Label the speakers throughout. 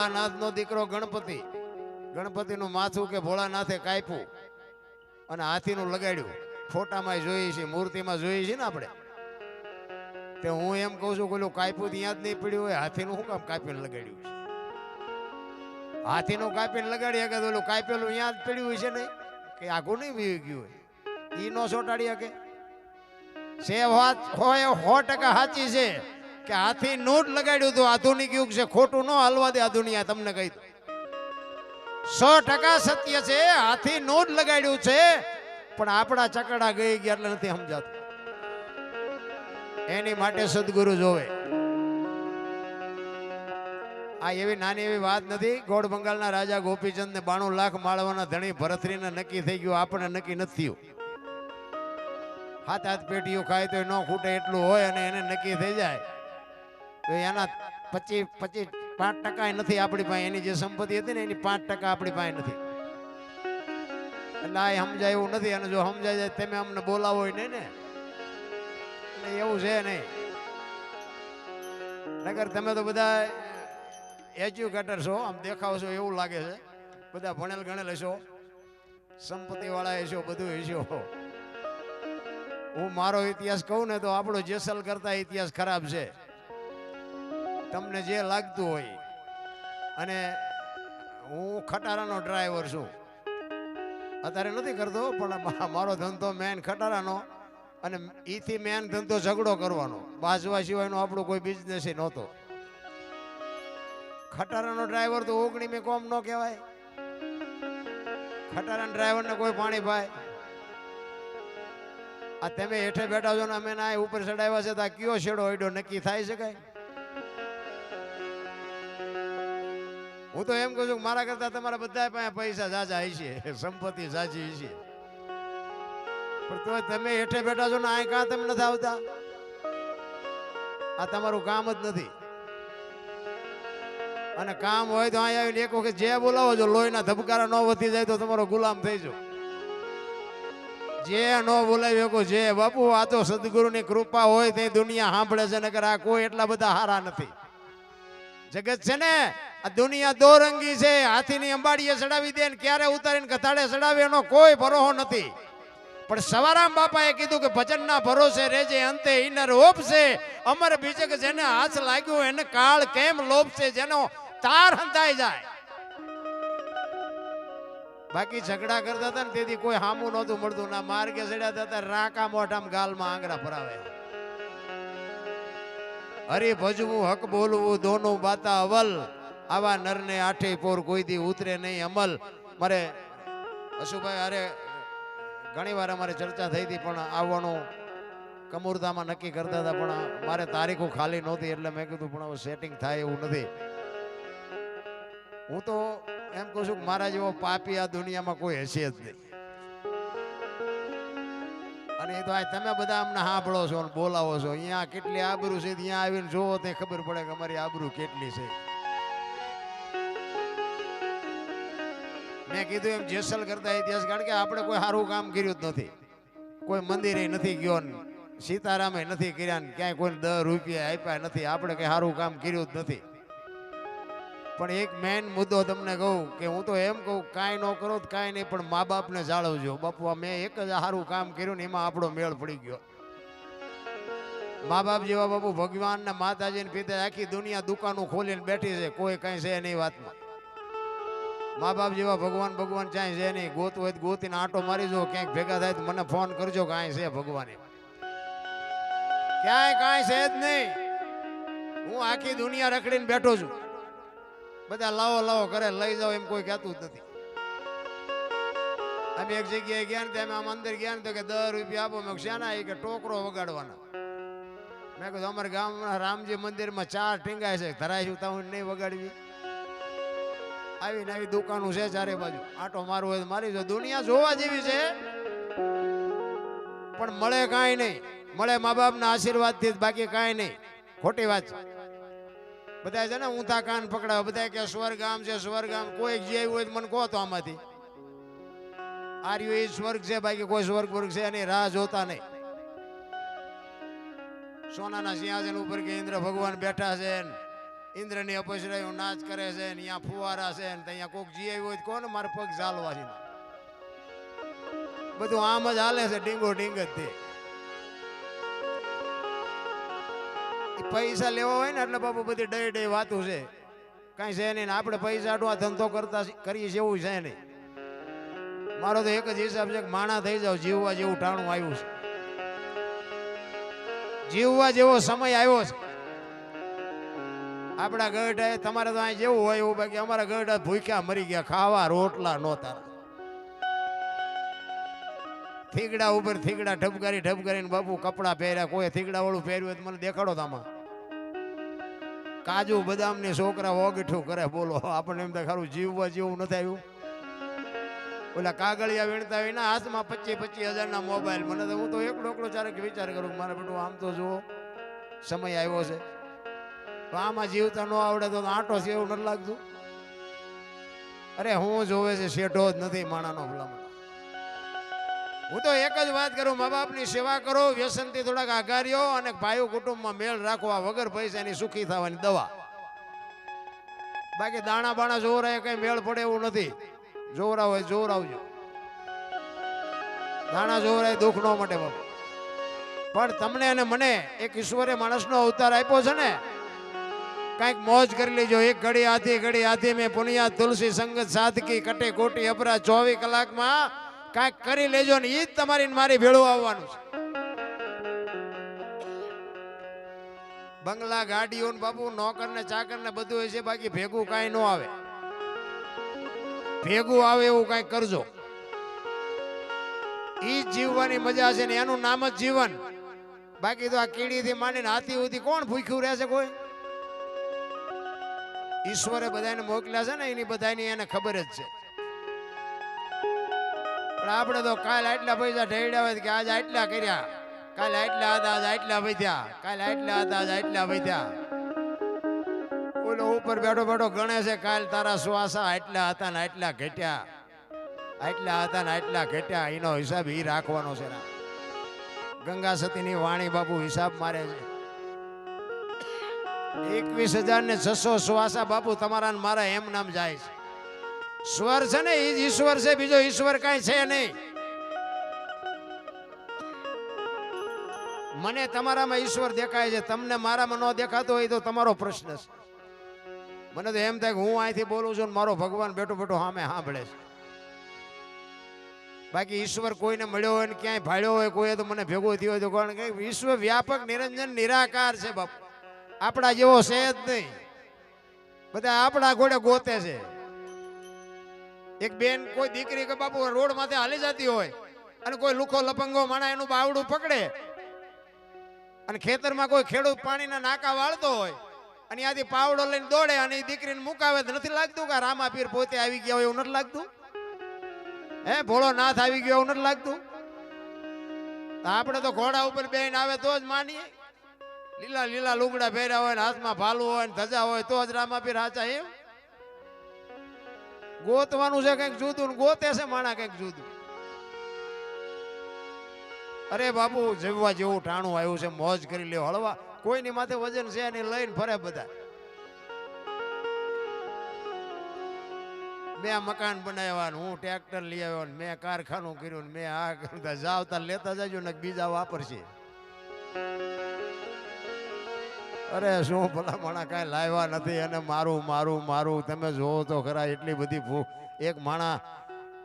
Speaker 1: ભોળાનાથનો દીકરો ગણપતિ. ગણપતિનું માથું કે ભોળાનાથે કાપ્યું અને હાથીનું લગાડ્યું. ફોટામાં જોઈએ છીએ મૂર્તિમાં જોઈએ છીએ ને આપણે. તે હું એમ કહું છું કે કાપ્યું ત્યાં જ નહીં પડ્યું હોય, હાથીનું શું કામ કાપીને લગાડ્યું છે? હાથીનું કાપીને લગાડી શકે ઓલું કાપેલું ત્યાં જ પડ્યું છે નહીં કે આઘું નહીં વીવી ગયું હોય? ઈ નો ચોટાડી શકે. છે વાત હોય સો ટકા સાચી છે. કે હાથી નોટ લગાડ્યું હતું, આધુનિક યુગ છે, ખોટું ન હાલવા દે આ દુનિયા તમને કહી સો ટકા સત્ય છે, હાથી નોટ લગાડ્યું છે, પણ આપણા ચકડા ગઈ ગયા એટલે નથી સમજાતું. એની માટે સદગુરુ જોવે. આ એવી નાની એવી વાત નથી, ગોળ બંગાળના રાજા ગોપીચંદ ને બાણું લાખ માળવાના ધણી ભરતરીને નક્કી થઈ ગયું આપણે નક્કી નથી થયું. હાથ હાથ પેટીઓ ખાય તો ન ખૂટે, એટલું હોય અને એને નક્કી થઈ જાય. તો એના પચીસ પચીસ પાંચ ટકા નથી આપણી પાસે. એની જે સંપત્તિ હતી ને એની પાંચ ટકા આપણી પાસે નથી. એટલે આ સમજાય એવું નથી. અને જો સમજાય જાય તમે અમને બોલાવો નહીં ને. એટલે એવું છે નહીં. નગર તમે તો બધા એજ્યુકેટર છો. આમ દેખાવ છો, એવું લાગે છે. બધા ભણેલ ગણેલ હશો સંપત્તિ વાળા હશો બધું હશો હું મારો ઇતિહાસ કહું ને તો આપણો જેસલ કરતા ઇતિહાસ ખરાબ છે. તમને જે લાગતું હોય. અને હું ખટારાનો ડ્રાઈવર છું. અત્યારે નથી કરતો, પણ મારો ધંધો મેન ખટારાનો અને ઈથી મેન ધંધો ઝઘડો કરવાનો. બાજવા સિવાયનો આપણો કોઈ બિઝનેસ નહોતો. ખટારાનો ડ્રાઈવર તો ઓગણી મેં કોમ ન કહેવાય. ખટારાના ડ્રાઈવરને કોઈ પાણી પાય આ તમે હેઠે બેઠા છો ને અમે ના ઉપર ચડાવ્યા છે તો આ કયો છેડો હેડો નક્કી છે કઈ? હું તો એમ કહું છું મારા કરતા તમારા બધા પાસે જાજા છે સંપત્તિ જાજી છે પણ તો તમે હેઠે બેઠા છો ને આ કાં તમે નથી આવતા? આ તમારું કામ જ નથી. અને કામ હોય તો અહીંયા આવીને એક વખત જે બોલાવો છો લોહીના ધબકારા ન વધી જાય તો તમારો ગુલામ થઈ જાઓ. જે ન બોલાવી શકો, જે બાપુ, આ તો સદગુરુની કૃપા હોય તે દુનિયા સાંભળે છે, નકર આ કોઈ એટલા બધા હારા નથી. જગત છે ને આ દુનિયા દોરંગી છે, હાથીની અંબાડીએ ચડાવી દે ક્યારે ઉતારીને કથાડે ચડાવે એનો કોઈ ભરોહો નથી. પણ સવારામ બાપાએ કીધું કે ભજનના ભરોસે રેજે અંતે ઇનર ઓપશે. અમર બીજક જેને હાથ લાગ્યો એને કાળ કેમ લોપશે, જેનો તાર હંતાઈ જાય. બાકી ઝઘડા કરતા હતા ને તેથી કોઈ હામું નહોતું મળતું ના માર્ગે ચડ્યા હતા રાકા મોઢામ ગાલમાં આંગળા ભરાવે હરી ભજવું હક બોલવું, દોનું બાતા અવલ. આવા નરને આઠે પોર કોઈ દી ઉતરે નહીં, અમલ. મારે અશુભાઈ, અરે ઘણી વાર અમારે ચર્ચા થઈ હતી, પણ આવવાનું કમુરતામાં નક્કી કરતા હતા, પણ મારે તારીખો ખાલી નહોતી, એટલે મેં કીધું, પણ હવે સેટિંગ થાય એવું નથી. હું તો એમ કહું છું કે મારા જેવો પાપી આ દુનિયામાં કોઈ હશે જ નહીં. અને એ તો આ તમે બધા અમને સાંભળો છો અને બોલાવો છો. અહીંયા કેટલી આબરૂ છે, ત્યાં આવીને જોવો તે ખબર પડે કે અમારી આબરૂ કેટલી છે. મેં કીધું એમ જેસલ કરતા ઇતિહાસ, કારણ કે આપણે કોઈ સારું કામ કર્યું જ નથી. કોઈ મંદિરે નથી ગયો સીતારામે નથી કર્યા ક્યાંય કોઈ દસ રૂપિયા આપ્યા નથી. આપણે કઈ સારું કામ કર્યું જ નથી. પણ એક મેન મુદ્દો તમને કહું કે હું તો એમ કહું, કાંઈ ન કરો તો કાંઈ નહીં, પણ મા બાપને જાળવજો. બાપુ મેં એક જ સારું કામ કર્યું ને, એમાં આપણો મેળ પડી ગયો. મા બાપ જેવા બાપુ ભગવાન ને માતાજી ને પિતા આખી દુનિયા દુકાનો ખોલીને બેઠી છે. કોઈ કઈ છે નહીં વાતમાં. મા બાપ જેવા ભગવાન ભગવાન ચાય છે નહીં. ગોત હોય ગોતીને આંટો મારી જો, ક્યાંક ભેગા થાય તો મને ફોન કરજો કે છે ભગવાન. ક્યાંય કાંઈ છે જ નહીં. હું આખી દુનિયા રખડીને બેઠો છું. બધા લાવો લાવો કરે લઈ જાઓ એમ કોઈ કહેતું જ નથી. અમે એક જગ્યાએ ગયા ને ત્યાં આમ અંદર ગયા ને તો કે દસ રૂપિયા આપો. મેં શાના? કે ટોકરો વગાડવાના. મેં કીધું, અમારા ગામના રામજી મંદિરમાં ચાર ટીંગાય છે. ધરાય તો હું નહીં વગાડવી. આવીને નવી દુકાનો છે ચારે બાજુ. આટો મારવો હોય મારી જો દુનિયા જોવા જેવી છે. પણ મળે કાંઈ નહીં. મળે મા બાપના આશીર્વાદથી બાકી કાંઈ નહીં. ખોટી વાત છે. બધા છે ને ઊંધા કાન પકડાવે. બધા કે સ્વર્ગ આમ છે, સ્વર્ગ આમ. કોઈ જે હોય મને કહો તો આમાંથી. આર્યો એ સ્વર્ગ છે, બાકી કોઈ સ્વર્ગ વર્ગ છે એની રાહ જોતા નહીં. સોનાના સિંહાસન ઉપર કે ઇન્દ્ર ભગવાન બેઠા છે ઇન્દ્રની અપસરાયું નાચ કરે છે અહીંયા ફુવારા છે ને અહીંયા કોક જી આવ્યું હોય કોને મારે પગ ચાલવા છે? બધું આમ જ હાલે છે ડીંગો ડીંગ જ તે. પૈસા લેવા હોય ને એટલે બાપુ બધી ડય ડઈ વાતું છે. કાંઈ છે નહીં આપણે પૈસા અડવા ધંધો કરતા કરીએ છીએ એવું છે નહીં. મારો તો એક જ હિસાબ છે કે માણા થઈ જાવ જીવવા જેવું ટાણું આવ્યું છે. જીવવા જેવો સમય આવ્યો છે. આપણા ગઢ, તમારે તો અહીં જેવું હોય એવું, બાકી અમારા ગઢ ભૂખ્યા મરી ગયા, ખાવા રોટલા નહોતા. થીગડા ઉપર થીગડા ઠપકારી ઠપકારીને બાપુ કપડા પહેર્યા, કોઈ થીગડા વાળું પહેર્યું તો મને દેખાડો તામાં. કાજુ બદામ ને છોકરા ઓગઠું કરે, બોલો, આપણને એમ તો ખરું જીવવા જેવું નથી આવ્યું. ઓલા કાગળિયા વીણતા હોય હાથમાં પચીસ પચીસ હજારના મોબાઈલ. મને તો હું તો એકડો એકડો ચારેક વિચાર કરું મારે બેટું, આમ તો જુઓ, સમય આવ્યો છે. આમાં જીવતા ન આવડે તો આંટો છે એવું નથી લાગતું. અરે હું જોવે છે શેઠો જ નથી માણાનો ભલામણ. હું તો એક જ વાત કરું મા બાપની સેવા કરો, વ્યસનથી થોડાક આઘાર્યો અને ભાઈઓ કુટુંબમાં મેળ રાખવા વગર પૈસાની સુખી થવાની દવા. બાકી દાણા બાણા જોવરાય કઈ મેળ પડે એવું નથી. જોવરા હોય જોવરાવજો. દાણા જોવરાય દુઃખ ન મટે બાપુ. પણ તમને અને મને એક ઈશ્વરે માણસનો અવતાર આપ્યો છે ને કાંઈક મોજ કરી લેજો. એક ઘડી આધી ઘડી આથી મેં પુનિયા તુલસી સંગત સાધકી કટે કોટી અપરા ચોવીસ કલાકમાં કાંઈક કરી લેજો ને ઈ જ તમારી મારી ભેળું આવવાનું છે. બંગલા ગાડીઓ બાપુ, નોકર ને ચાકર ને બધું છે, બાકી ભેગું કાંઈ ન આવે. ભેગું આવે એવું કાંઈક કરજો. ઈ જીવવાની મજા છે ને એનું નામ જ જીવન. બાકી તો આ કીડીથી માંડીને હાથી સુધી કોણ ભૂખ્યું રહેશે કોઈ? ઈશ્વરે બધાને મોકલ્યા છે ને, એની બધાની એને ખબર જ છે. પણ આપણે તો કાલ આટલા પૈસા ઢેડ્યા હોય કે આજ આટલા કર્યા. કાલ આટલા હતા, આજ આટલા વધ્યા. કાલ આટલા હતા, આજ આટલા વધ્યા. ઓલો ઉપર બેઠો બેઠો ગણે છે કાલ તારા શ્વાસા આટલા હતા ને આટલા ઘટ્યા. આટલા હતા ને આટલા ઘટ્યા. એનો હિસાબ એ રાખવાનો છે. ના. ગંગા સતીની વાણી બાપુ હિસાબ મારે છે. એકવીસ હજાર ને છસો સુવાસા બાપુ તમારા મારા એમ નામ જાય છે. સ્વર છે ને ઈશ્વર છે, બીજો ઈશ્વર કાંઈ છે નહીં. મને તમારામાં ઈશ્વર દેખાય છે, તમને મારામાં ન દેખાતો હોય તો તમારો પ્રશ્ન છે. મને તો એમ થાય કે હું અહીંથી બોલું છું ને મારો ભગવાન બેઠો બેઠો સામે સાંભળે છે. બાકી ઈશ્વર કોઈને મળ્યો હોય ને ક્યાંય ભાડ્યો હોય કોઈ તો મને ભેગો થયો હોય તો કોણ વિશ્વ વ્યાપક, નિરંજન, નિરાકાર છે બાપુ. આપણા જેવો છે જ નહીં. બધા આપણા ઘોડે ગોતે છે. એક બેન કોઈ દીકરી કે બાપુ રોડ માથે હાલી જતી હોય અને કોઈ લુખો લપંગો માણા એનું બાવડું પકડે અને ખેતરમાં કોઈ ખેડૂત પાણીના નાકા વાળતો હોય અને ત્યાંથી પાવડો લઈને દોડે અને એ દીકરીને મુકાવે તો નથી લાગતું કે આ રામાપીર પોતે આવી ગયા હોય એવું નથી લાગતું? હે, ભોળો નાથ આવી ગયો એવું નથી લાગતું? આપણે તો ઘોડા ઉપર બેન આવે તો જ માનીએ. લીલા લીલા લુગડા પહેર્યા હોય ને હાથમાં ભાલું હોય ને ધજા હોય તો જ રામાપીર હાચા એમ? ગોતવાનું છે કંઈક જુદું ને ગોતે છે માણા કંઈક જુદું. અરે બાપુ જમવા જેવું ટાણું આવ્યું છે, મોજ કરી લ્યો, હળવા. કોઈની માથે વજન છે નહીં, લઈને ફરે બધા. મેં મકાન બનાવ્યા ને હું ટ્રેક્ટર લઈ આવ્યો ને મેં કારખાનું કર્યું ને મેં આ કરતા જાવતા લેતા જજો ને બીજા વાપરશે. અરે શું ભલા માણા કાંઈ લાવ્યા નથી અને મારું મારું મારું, તમે જોવો તો ખરા એટલી બધી ભૂખ એક માણા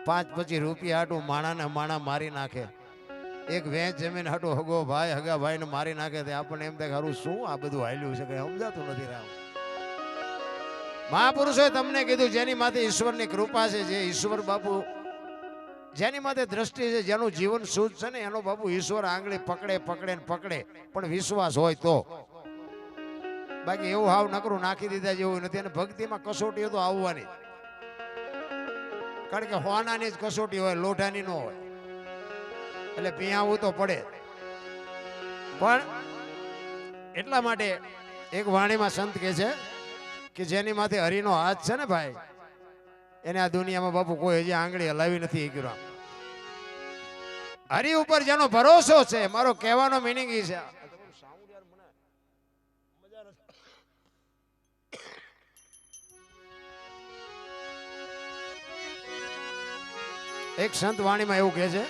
Speaker 1: પાંચ પચીસ રૂપિયા હાટું માણાને માણા મારી નાખે. એક વેચ જમીન હાટું હગો ભાઈ, હગા ભાઈને મારી નાખે તે આપણને એમ થાય ખરું શું આ બધું હાલ્યું છે? કઈ સમજાતું નથી રામ મહાપુરુષોએ તમને કીધું જેની માથે ઈશ્વરની કૃપા છે, જે ઈશ્વર બાપુ, જેની માથે દ્રષ્ટિ છે, જેનું જીવન શુદ્ધ છે ને, એનો બાપુ ઈશ્વર આંગળી પકડે પકડે ને પકડે. પણ વિશ્વાસ હોય તો. બાકી એવું હાવ નકરું નાખી દીધા જેવું નથી. અને ભક્તિમાં કસોટીઓ તો આવવાની. કારણ કે હોનાની જ કસોટી હોય, લોઢાની ન હોય. એટલે પિયાવું તો પડે. પણ એટલા માટે એક વાણીમાં સંત કહે છે કે જેની માથે હરિનો હાથ છે ને ભાઈ, એને આ દુનિયામાં બાપુ કોઈ હજી આંગળી હલાવી નથી કર્યું હરિ ઉપર જેનો ભરોસો છે, મારો કહેવાનો મિનિંગ એ છે. એક સંત વાણીમાં એવું કહે છે